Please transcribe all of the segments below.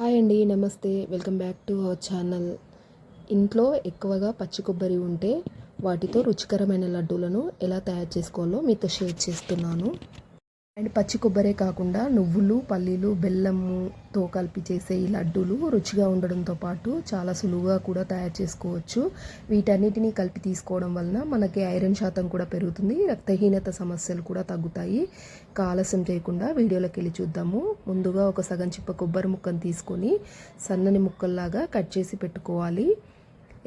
Hi అండి నమస్తే. Welcome back to our channel. ఇంట్లో ఎక్కువగా పచ్చి కొబ్బరి ఉంటే వాటితో రుచికరమైన లడ్డూలను ఎలా తయారు చేసుకోవాలో మీతో షేర్ చేస్తున్నాను. అండ్ పచ్చి కొబ్బరే కాకుండా నువ్వులు పల్లీలు బెల్లముతో కలిపి చేసే ఈ లడ్డూలు రుచిగా ఉండడంతో పాటు చాలా సులువుగా కూడా తయారు చేసుకోవచ్చు. వీటన్నిటిని కలిపి తీసుకోవడం వలన మనకి ఐరన్ శాతం కూడా పెరుగుతుంది రక్తహీనత సమస్యలు కూడా తగ్గుతాయి. ఆలస్యం చేయకుండా వీడియోలోకి వెళ్ళి చూద్దాము. ముందుగా ఒక సగం చిప్ప కొబ్బరి ముక్కను తీసుకొని సన్నని ముక్కల్లాగా కట్ చేసి పెట్టుకోవాలి.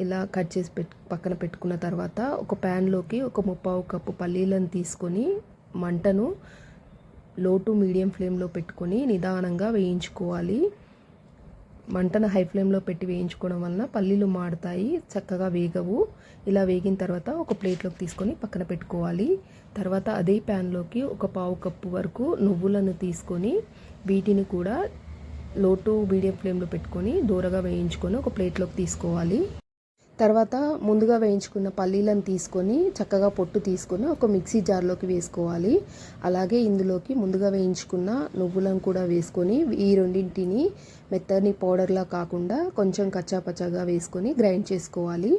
ఇలా కట్ చేసి పెట్టు పక్కన పెట్టుకున్న తర్వాత ఒక ప్యాన్లోకి ఒక ముప్పావు కప్పు పల్లీలను తీసుకొని మంటను లో టు మీడియం ఫ్లేమ్లో పెట్టుకొని నిదానంగా వేయించుకోవాలి. మంటను హై ఫ్లేమ్లో పెట్టి వేయించుకోవడం వలన పల్లీలు మాడతాయి చక్కగా వేగవు. ఇలా వేగిన తర్వాత ఒక ప్లేట్లోకి తీసుకొని పక్కన పెట్టుకోవాలి. తర్వాత అదే ప్యాన్లోకి ఒక పావు కప్పు వరకు నువ్వులను తీసుకొని వీటిని కూడా లో టు మీడియం ఫ్లేమ్లో పెట్టుకొని దూరగా వేయించుకొని ఒక ప్లేట్లోకి తీసుకోవాలి. తర్వాత ముందుగా వేయించుకున్న పల్లీలను తీసుకొని చక్కగా పొట్టు తీసుకొని ఒక మిక్సీ జార్లోకి వేసుకోవాలి. అలాగే ఇందులోకి ముందుగా వేయించుకున్న నువ్వులను కూడా వేసుకొని ఈ రెండింటిని మెత్తని పౌడర్లా కాకుండా కొంచెం కచ్చాపచ్చాగా వేసుకొని గ్రైండ్ చేసుకోవాలి.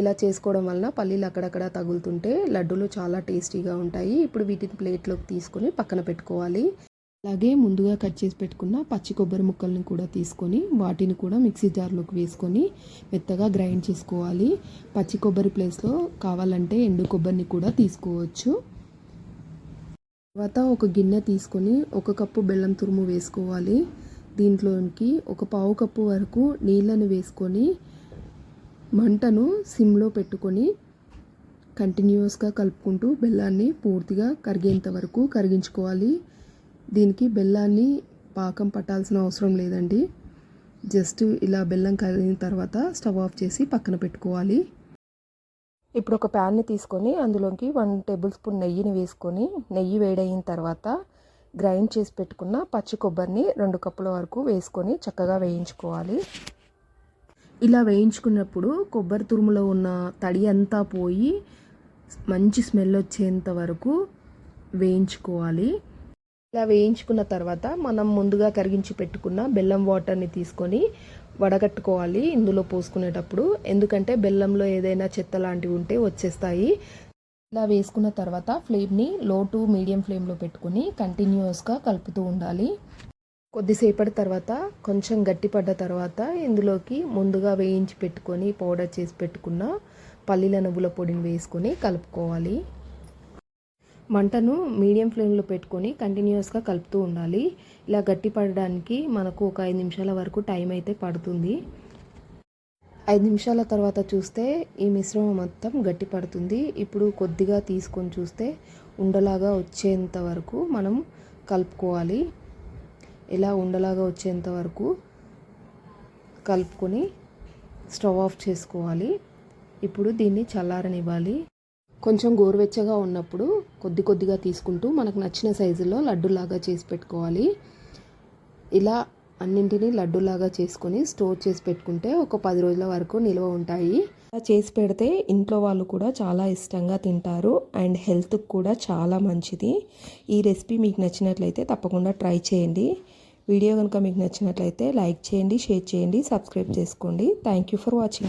ఇలా చేసుకోవడం వలన పల్లీలు అక్కడక్కడ తగులుతుంటే లడ్డూలు చాలా టేస్టీగా ఉంటాయి. ఇప్పుడు వీటిని ప్లేట్లోకి తీసుకొని పక్కన పెట్టుకోవాలి. అలాగే ముందుగా కట్ చేసి పెట్టుకున్న పచ్చి కొబ్బరి ముక్కల్ని కూడా తీసుకొని వాటిని కూడా మిక్సీ జార్లోకి వేసుకొని మెత్తగా గ్రైండ్ చేసుకోవాలి. పచ్చి కొబ్బరి ప్లేస్లో కావాలంటే ఎండు కొబ్బరిని కూడా తీసుకోవచ్చు. తర్వాత ఒక గిన్నె తీసుకొని ఒక కప్పు బెల్లం తురుము వేసుకోవాలి. దీంట్లోకి ఒక పావు కప్పు వరకు నీళ్ళను వేసుకొని మంటను సిమ్లో పెట్టుకొని కంటిన్యూస్గా కలుపుకుంటూ బెల్లాన్ని పూర్తిగా కరిగేంత వరకు కరిగించుకోవాలి. దీనికి బెల్లాన్ని పాకం పట్టాల్సిన అవసరం లేదండి. జస్ట్ ఇలా బెల్లం కరిగిన తర్వాత స్టవ్ ఆఫ్ చేసి పక్కన పెట్టుకోవాలి. ఇప్పుడు ఒక ప్యాన్ని తీసుకొని అందులోకి వన్ టేబుల్ స్పూన్ నెయ్యిని వేసుకొని నెయ్యి వేడైన తర్వాత గ్రైండ్ చేసి పెట్టుకున్న పచ్చి కొబ్బరిని రెండు కప్పుల వరకు వేసుకొని చక్కగా వేయించుకోవాలి. ఇలా వేయించుకున్నప్పుడు కొబ్బరి తురుములో ఉన్న తడి అంతా పోయి మంచి స్మెల్ వచ్చేంత వరకు వేయించుకోవాలి. ఇలా వేయించుకున్న తర్వాత మనం ముందుగా కరిగించి పెట్టుకున్న బెల్లం వాటర్ని తీసుకొని వడగట్టుకోవాలి ఇందులో పోసుకునేటప్పుడు. ఎందుకంటే బెల్లంలో ఏదైనా చెత్త లాంటివి ఉంటే వచ్చేస్తాయి. ఇలా వేసుకున్న తర్వాత ఫ్లేమ్ని లో టు మీడియం ఫ్లేమ్లో పెట్టుకుని కంటిన్యూస్గా కలుపుతూ ఉండాలి. కొద్దిసేపటి తర్వాత కొంచెం గట్టిపడ్డ తర్వాత ఇందులోకి ముందుగా వేయించి పెట్టుకొని పౌడర్ చేసి పెట్టుకున్న పల్లీల నువ్వుల పొడిని వేసుకొని కలుపుకోవాలి. మంటను మీడియం ఫ్లేమ్లో పెట్టుకొని కంటిన్యూస్గా కలుపుతూ ఉండాలి. ఇలా గట్టి పడడానికి మనకు ఒక ఐదు నిమిషాల వరకు టైం అయితే పడుతుంది. ఐదు నిమిషాల తర్వాత చూస్తే ఈ మిశ్రమం మొత్తం గట్టి పడుతుంది. ఇప్పుడు కొద్దిగా తీసుకొని చూస్తే ఉండలాగా వచ్చేంత వరకు మనం కలుపుకోవాలి. ఇలా ఉండలాగా వచ్చేంత వరకు కలుపుకొని స్టవ్ ఆఫ్ చేసుకోవాలి. ఇప్పుడు దీన్ని చల్లారనివ్వాలి. కొంచెం గోరువెచ్చగా ఉన్నప్పుడు కొద్ది కొద్దిగా తీసుకుంటూ మనకు నచ్చిన సైజులో లడ్డులాగా చేసి పెట్టుకోవాలి. ఇలా అన్నింటినీ లడ్డులాగా చేసుకొని స్టోర్ చేసి పెట్టుకుంటే ఒక పది రోజుల వరకు నిల్వ ఉంటాయి. ఇలా చేసి పెడితే ఇంట్లో వాళ్ళు కూడా చాలా ఇష్టంగా తింటారు అండ్ హెల్త్కి కూడా చాలా మంచిది. ఈ రెసిపీ మీకు నచ్చినట్లయితే తప్పకుండా ట్రై చేయండి. వీడియో కనుక మీకు నచ్చినట్లయితే లైక్ చేయండి షేర్ చేయండి సబ్స్క్రైబ్ చేసుకోండి. Thank you for watching.